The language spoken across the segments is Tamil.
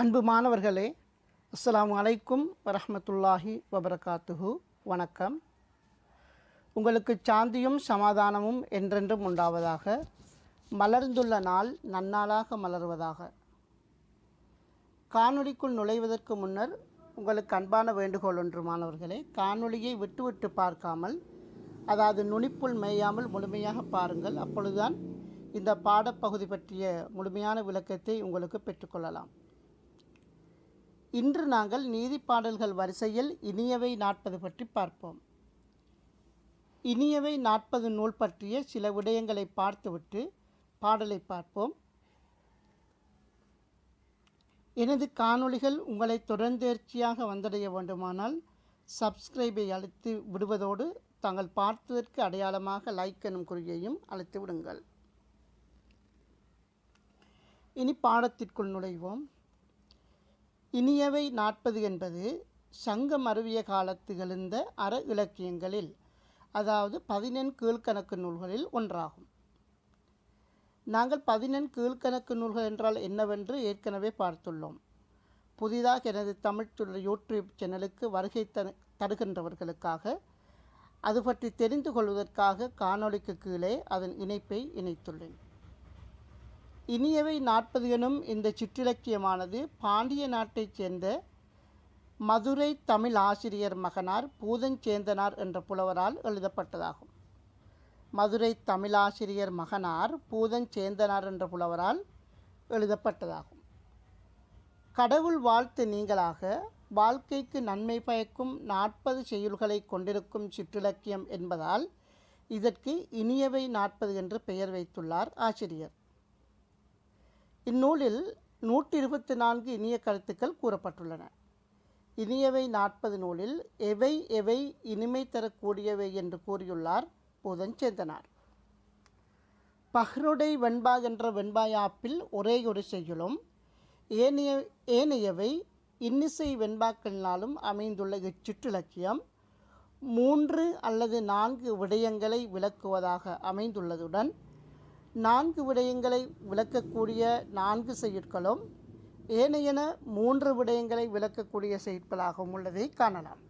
அன்பு மாணவர்களே அஸ்லாம் அலைக்கும் வரஹ்மத்துல்லாஹி வபரகாத்துஹு. வணக்கம். உங்களுக்கு சாந்தியும் சமாதானமும் என்றென்றும் உண்டாவதாக மலர்ந்துள்ள நாள் நன்னாளாக மலர்வதாக. காணொளிக்குள் நுழைவதற்கு முன்னர் உங்களுக்கு அன்பான வேண்டுகோள் ஒன்று மாணவர்களே. காணொளியை விட்டு விட்டு பார்க்காமல் அதாவது நுனிப்புள் மேயாமல் முழுமையாக பாருங்கள். அப்பொழுதுதான் இந்த பாடப்பகுதி பற்றிய முழுமையான விளக்கத்தை உங்களுக்கு பெற்றுக்கொள்ளலாம் இன்று நாங்கள் நீதிப்பாடல்கள் வரிசையில் இனியவை நாற்பது பற்றி பார்ப்போம். இனியவை நாற்பது நூல் பற்றிய சில விடயங்களை பார்த்துவிட்டு பாடலை பார்ப்போம். எனது காணொளிகள் உங்களை தொடர்ந்தேர்ச்சியாக வந்தடைய வேண்டுமானால் சப்ஸ்கிரைபை அழைத்து விடுவதோடு தாங்கள் பார்த்ததற்கு அடையாளமாக லைக் எனும் குறியையும் அழைத்து விடுங்கள். இனி பாடத்திற்குள் நுழைவோம். இனியவை நாற்பது என்பது சங்கம் அருவிய காலத்து எழுந்த அற இலக்கியங்களில் அதாவது பதினெண் கீழ்கணக்கு நூல்களில் ஒன்றாகும். நாங்கள் பதினெண் கீழ்கணக்கு நூல்கள் என்றால் என்னவென்று ஏற்கனவே பார்த்துள்ளோம். புதிதாக எனது தமிழ் யூடியூப் சேனலுக்கு வருகை த தருகின்றவர்களுக்காக அது பற்றி தெரிந்து கொள்வதற்காக காணொளிக்கு கீழே அதன் இணைப்பை இணைத்துள்ளேன். இனியவை நாற்பது எனும் இந்த சிற்றிலக்கியமானது பாண்டிய நாட்டைச் சேர்ந்த மதுரை தமிழ் ஆசிரியர் மகனார் பூதஞ்சேந்தனார் என்ற புலவரால் எழுதப்பட்டதாகும். மதுரை தமிழாசிரியர் மகனார் பூதஞ்சேந்தனார் என்ற புலவரால் எழுதப்பட்டதாகும். கடவுள் வாழ்த்து நீங்களாக வாழ்க்கைக்கு நன்மை பயக்கும் நாற்பது செயல்களை கொண்டிருக்கும் சிற்றிலக்கியம் என்பதால் இதற்கு இனியவை நாற்பது என்று பெயர் வைத்துள்ளார் ஆசிரியர். இந்நூலில் நூற்றி இருபத்தி நான்கு இனிய கருத்துக்கள் கூறப்பட்டுள்ளன. இனியவை நாற்பது நூலில் எவை எவை இனிமை தரக்கூடியவை என்று கூறியுள்ளார் பூதஞ்சேந்தனார். பஹ்ருடை வெண்பா என்ற வெண்பாயாப்பில் ஒரே ஒரு செய்யுளும் ஏனைய ஏனையவை இன்னிசை வெண்பாக்களினாலும் அமைந்துள்ள இச்சிற்றிலக்கியம் மூன்று அல்லது நான்கு விடயங்களை விளக்குவதாக அமைந்துள்ளதுடன் நான்கு விடயங்களை விளக்கக்கூடிய நான்கு செயற்களும் ஏனையன மூன்று விடயங்களை விளக்கக்கூடிய செயற்களாகவும் உள்ளதை காணலாம்.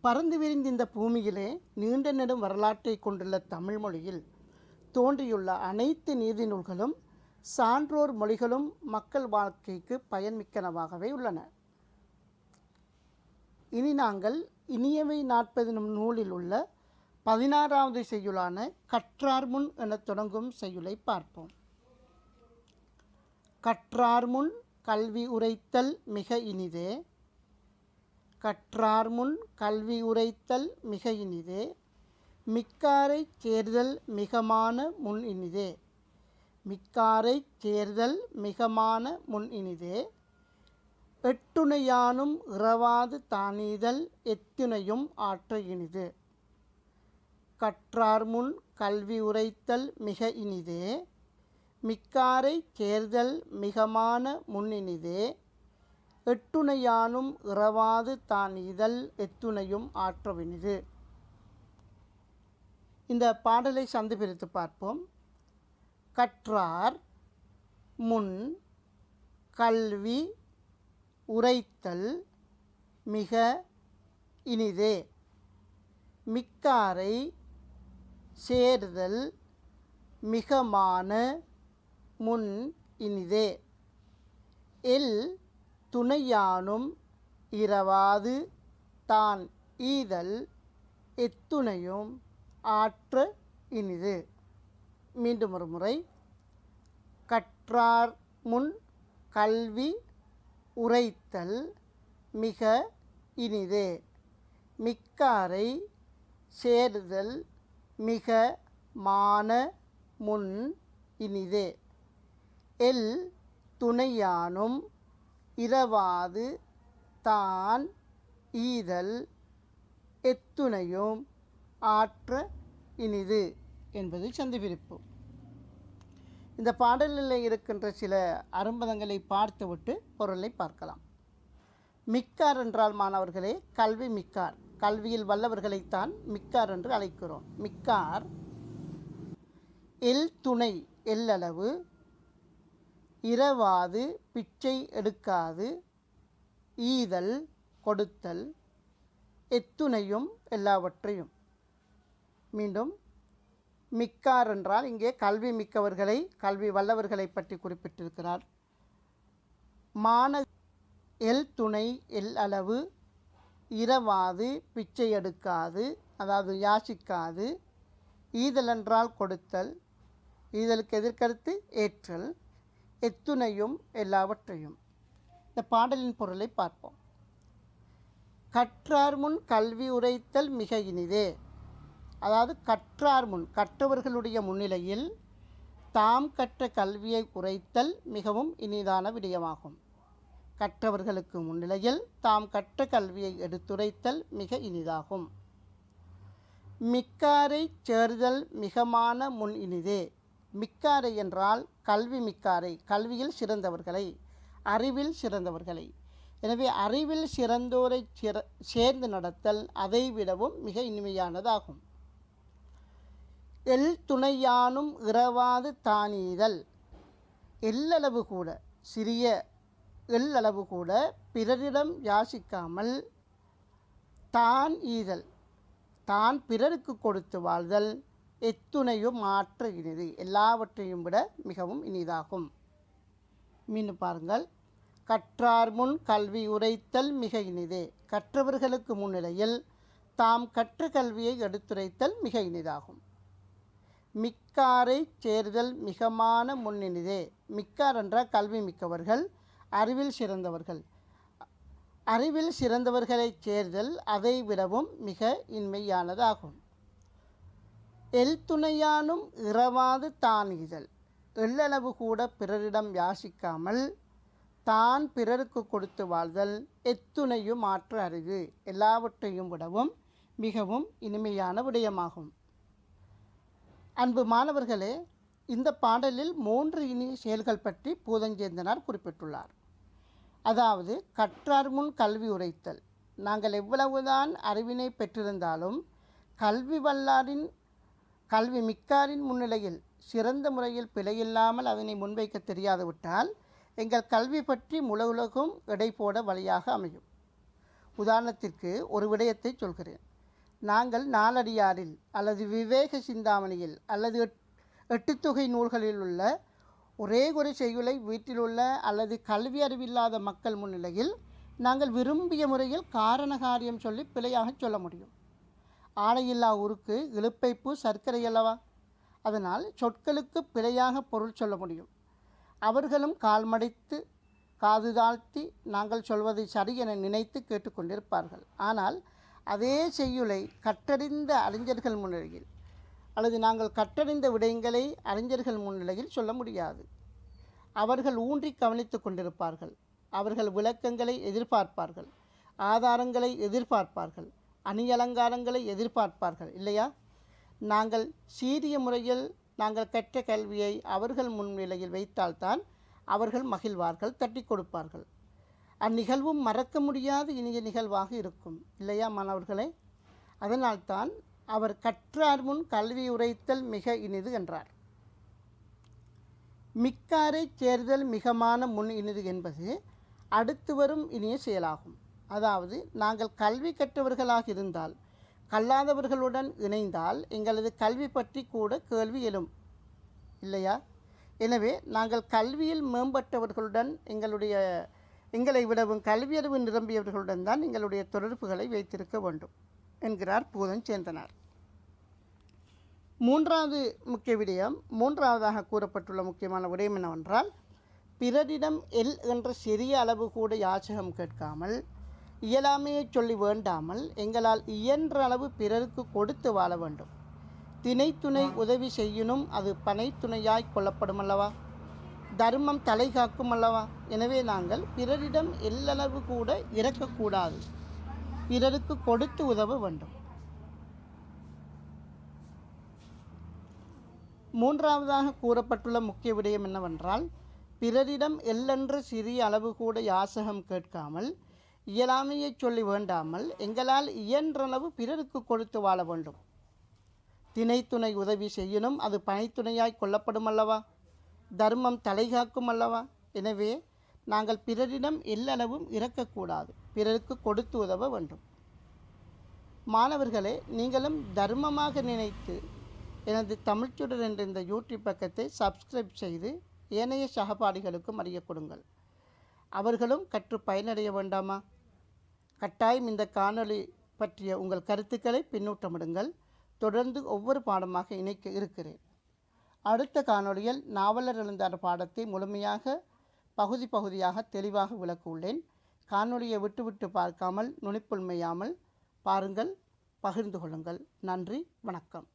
பறந்து விரிந்த இந்த பூமியிலே நீண்ட நெடும் வரலாற்றை கொண்டுள்ள தமிழ் மொழியில் தோன்றியுள்ள அனைத்து நீதி நூல்களும் சான்றோர் மொழிகளும் மக்கள் வாழ்க்கைக்கு பயன்மிக்கனவாகவே உள்ளன. இனி நாங்கள் இனியவை நாற்பது நூலில் உள்ள பதினாறாவது செய்யுளான கற்றார் முன் என தொடங்கும் செய்யுளை பார்ப்போம். கற்றார் முன் கல்வி உரைத்தல் மிக இனிதே. கற்றார் முன் கல்வி உரைத்தல் மிக இனிதே. மிக்காரைச் சேர்தல் மிகமான முன் இனிதே. மிக்காரைச் சேர்தல் மிகமான முன் இனிதே. எட்டுணையானும் இறவாது தானீதல் எத்துணையும் ஆற்ற இனிது. கற்றார் முன் கல்வி உரைத்தல் மிக இனிதே மிக்காரை சேர்தல் மிகமான முன்னினிதே எட்டுணையானும் இறவாது தான் இதழ் எத்துணையும் ஆற்றவினிது இந்த பாடலை சந்து பிரித்து பார்ப்போம். கற்றார் முன் கல்வி உரைத்தல் மிக இனிதே மிக்காரை சேர்தல் மிகமான முன் இனிதே. எல் துணையானும் இரவாது தான் ஈதல் எத்துணையும் ஆற்ற இனிது. மீண்டும் ஒரு முறை. கற்றார் முன் கல்வி உரைத்தல் மிக இனிதே. மிக்காரை சேருதல் மிக மான முன் இனிதே. எல் துணையானும் இரவாது தான் ஈதல் எத்துணையும் ஆற்ற இனிது என்பது சந்திபிரிப்பு இந்த பாடலில் இருக்கின்ற சில அரும்பதங்களை பார்த்துவிட்டு பொருளை பார்க்கலாம். மிக்கார் என்றால் மாணவர்களே கல்வி மிக்கார். கல்வியில் வல்லவர்களைத்தான் மிக்கார் என்று அழைக்கிறோம். மிக்கார் எல் துணை எல்லளவு இரவாது பிச்சை எடுக்காது ஈதல் கொடுத்தல் எத்துணையும் எல்லாவற்றையும். மீண்டும் மிக்கார் என்றால் இங்கே கல்வி மிக்கவர்களை கல்வி வல்லவர்களை பற்றி குறிப்பிட்டிருக்கிறார். மான எல் துணை எல் அளவு இரவாது பிச்சை எடுக்காது அதாவது யாசிக்காது ஈதல் என்றால் கொடுத்தல் ஈதலுக்கு எதிர்கருத்து ஏற்றல் எத்துணையும் எல்லாவற்றையும். இந்த பாடலின் பொருளை பார்ப்போம். கற்றார் முன் கல்வி உரைத்தல் மிக இனிதே. அதாவது கற்றார் முன் கற்றவர்களுடைய முன்னிலையில் தாம் கற்ற கல்வியை உரைத்தல் மிகவும் இனிதான விடயமாகும். கற்றவர்களுக்கு முன்னிலையில் தாம் கற்ற கல்வியை எடுத்துரைத்தல் மிக இனிதாகும். மிக்காரை சேர்தல் மிகமான முன் இனிதே. மிக்காரை என்றால் கல்வி மிக்காரை கல்வியில் சிறந்தவர்களை அறிவில் சிறந்தவர்களை. எனவே அறிவில் சிறந்தோரை சிற சேர்ந்து நடத்தல் அதை விடவும் மிக இனிமையானதாகும். எல் துணையானும் இரவாது தானீதல். எல்லளவு கூட சிறிய எள்ளளவு கூட பிறரிடம் யாசிக்காமல் தான் ஈதல் தான் பிறருக்கு கொடுத்து வாழ்தல் எத்துணையும் மாற்று இனிது எல்லாவற்றையும் விட மிகவும் இனிதாகும். மீண்டும் பாருங்கள். கற்றார் முன் கல்வி உரைத்தல் மிக இனிதே. கற்றவர்களுக்கு முன்னிலையில் தாம் கற்ற கல்வியை எடுத்துரைத்தல் மிக இனிதாகும். மிக்காரை சேர்தல் மிகமான முன்னினிதே. மிக்கார் என்ற கல்வி மிக்கவர்கள். அறிவில் சிறந்தவர்கள். அறிவில் சிறந்தவர்களைச் சேர்தல் அதை விடவும் மிக இன்மையானதாகும். எல் துணையானும் இரவாது தான் இதழ். எள்ளளவு கூட பிறரிடம் யாசிக்காமல் தான் பிறருக்கு கொடுத்து வாழ்தல் எத்துணையும் மாற்று அறிவு எல்லாவற்றையும் விடவும் மிகவும் இனிமையான விடயமாகும். அன்பு மாணவர்களே இந்த பாடலில் மூன்று இனிய செயல்கள் பற்றி பூதஞ்சேந்தனார் குறிப்பிட்டுள்ளார். அதாவது கற்றார் முன் கல்வி உரைத்தல். நாங்கள் எவ்வளவுதான் அறிவினை பெற்றிருந்தாலும் கல்வி வல்லாரின் கல்வி மிக்காரின் முன்னிலையில் சிறந்த முறையில் பிழையில்லாமல் அதனை முன்வைக்க தெரியாது விட்டால் எங்கள் கல்வி பற்றி முழுகுலகும் எடை போட வழியாக அமையும். உதாரணத்திற்கு ஒரு விடயத்தை சொல்கிறேன். நாங்கள் நாலடியாரில் அல்லது விவேக சிந்தாமணியில் அல்லது எட்- எட்டுத்தொகை நூல்களில் உள்ள ஒரே ஒரு செய்யுளை வீட்டிலுள்ள அல்லது கல்வி அறிவில்லாத மக்கள் முன்னிலையில் நாங்கள் விரும்பிய முறையில் காரண காரியம் சொல்லி பிழையாக சொல்ல முடியும். ஆலையில்லா ஊருக்கு இழுப்பைப்பு சர்க்கரை அல்லவா? அதனால் சொற்களுக்கு பிழையாக பொருள் சொல்ல முடியும். அவர்களும் கால்மடைத்து காது தாழ்த்தி நாங்கள் சொல்வதை சரி என நினைத்து கேட்டுக்கொண்டிருப்பார்கள். ஆனால் அதே செய்யுளை கற்றறிந்த அறிஞர்கள் முன்னிலையில் அல்லது நாங்கள் கற்றறிந்த விடயங்களை அறிஞர்கள் முன்னிலையில் சொல்ல முடியாது. அவர்கள் ஊன்றி கவனித்து கொண்டிருப்பார்கள். அவர்கள் விளக்கங்களை எதிர்பார்ப்பார்கள். ஆதாரங்களை எதிர்பார்ப்பார்கள். அணியலங்காரங்களை எதிர்பார்ப்பார்கள். இல்லையா? நாங்கள் சீரிய முறையில் நாங்கள் கற்ற கல்வியை அவர்கள் முன்னிலையில் வைத்தால்தான் அவர்கள் மகிழ்வார்கள் தட்டி கொடுப்பார்கள். அந்நிகழ்வும் மறக்க முடியாத இனிய நிகழ்வாக இருக்கும். இல்லையா மாணவர்களே? அதனால்தான் அவர் கற்றார் முன் கல்வி உரைத்தல் மிக இனிது என்றார். மிக்காரை சேர்தல் மிகமான முன் இனிது என்பது அடுத்து வரும் இனிய செயலாகும். அதாவது நாங்கள் கல்வி கற்றவர்களாக இருந்தால் கல்லாதவர்களுடன் இணைந்தால் எங்களது கல்வி பற்றி கூட கேள்வி எழும். இல்லையா? எனவே நாங்கள் கல்வியில் மேம்பட்டவர்களுடன் எங்களுடைய எங்களை விடவும் கல்வியறிவு நிரம்பியவர்களுடன் தான் எங்களுடைய தொடர்புகளை வைத்திருக்க வேண்டும். என்கிறார் பூதன் சேந்தனார். மூன்றாவது முக்கிய விடயம் மூன்றாவதாக கூறப்பட்டுள்ள முக்கியமான விடயம் என்னவென்றால் பிறரிடம் எல் என்ற சிறிய அளவு கூட யாச்சகம் கேட்காமல் இயலாமையை சொல்லி வேண்டாமல் எங்களால் இயன்ற அளவு பிறருக்கு கொடுத்து வாழ வேண்டும். திணைத்துணை உதவி செய்யணும் அது பனைத்துணையாய் கொள்ளப்படும் அல்லவா? தர்மம் தலை காக்கும் அல்லவா? எனவே நாங்கள் பிறரிடம் எல்லளவு கூட இறக்கக்கூடாது. பிறருக்கு கொடுத்து உதவ வேண்டும். மூன்றாவதாக கூறப்பட்டுள்ள முக்கிய விடயம் என்னவென்றால் பிறரிடம் எல்லென்று சிறிய அளவு கூட யாசகம் கேட்காமல் இயலாமையை சொல்லி வேண்டாமல் எங்களால் இயன்றளவு பிறருக்கு கொடுத்து வாழ வேண்டும். திணைத்துணை உதவி செய்யணும் அது பனைத்துணையாய் கொள்ளப்படும் அல்லவா தர்மம் தலைகாக்கும் அல்லவா எனவே நாங்கள் பிறரிடம் எல்லளவும் இறக்கக்கூடாது. பிறருக்கு கொடுத்து உதவ வேண்டும். மாணவர்களே நீங்களும் தர்மமாக நினைத்து எனது தமிழ்ச்சுடர் என்ற இந்த யூடியூப் பக்கத்தை சப்ஸ்கிரைப் செய்து ஏனைய சகபாடிகளுக்கும் அறிய கொடுங்கள் அவர்களும் கற்று பயனடைய வேண்டாமா? கட்டாயம் இந்த காணொளி பற்றிய உங்கள் கருத்துக்களை பின்னூட்டமிடுங்கள். தொடர்ந்து ஒவ்வொரு பாடமாக இணைக்க இருக்கிறேன். அடுத்த காணொளியில் நாவலர் எழுந்தார் பாடத்தை முழுமையாக பகுதி பகுதியாக தெளிவாக விளக்க உள்ளேன். காணொலியை விட்டு விட்டு பார்க்காமல் நுனிப்புள்மையாமல் பாருங்கள் பகிர்ந்து கொள்ளுங்கள். நன்றி வணக்கம்.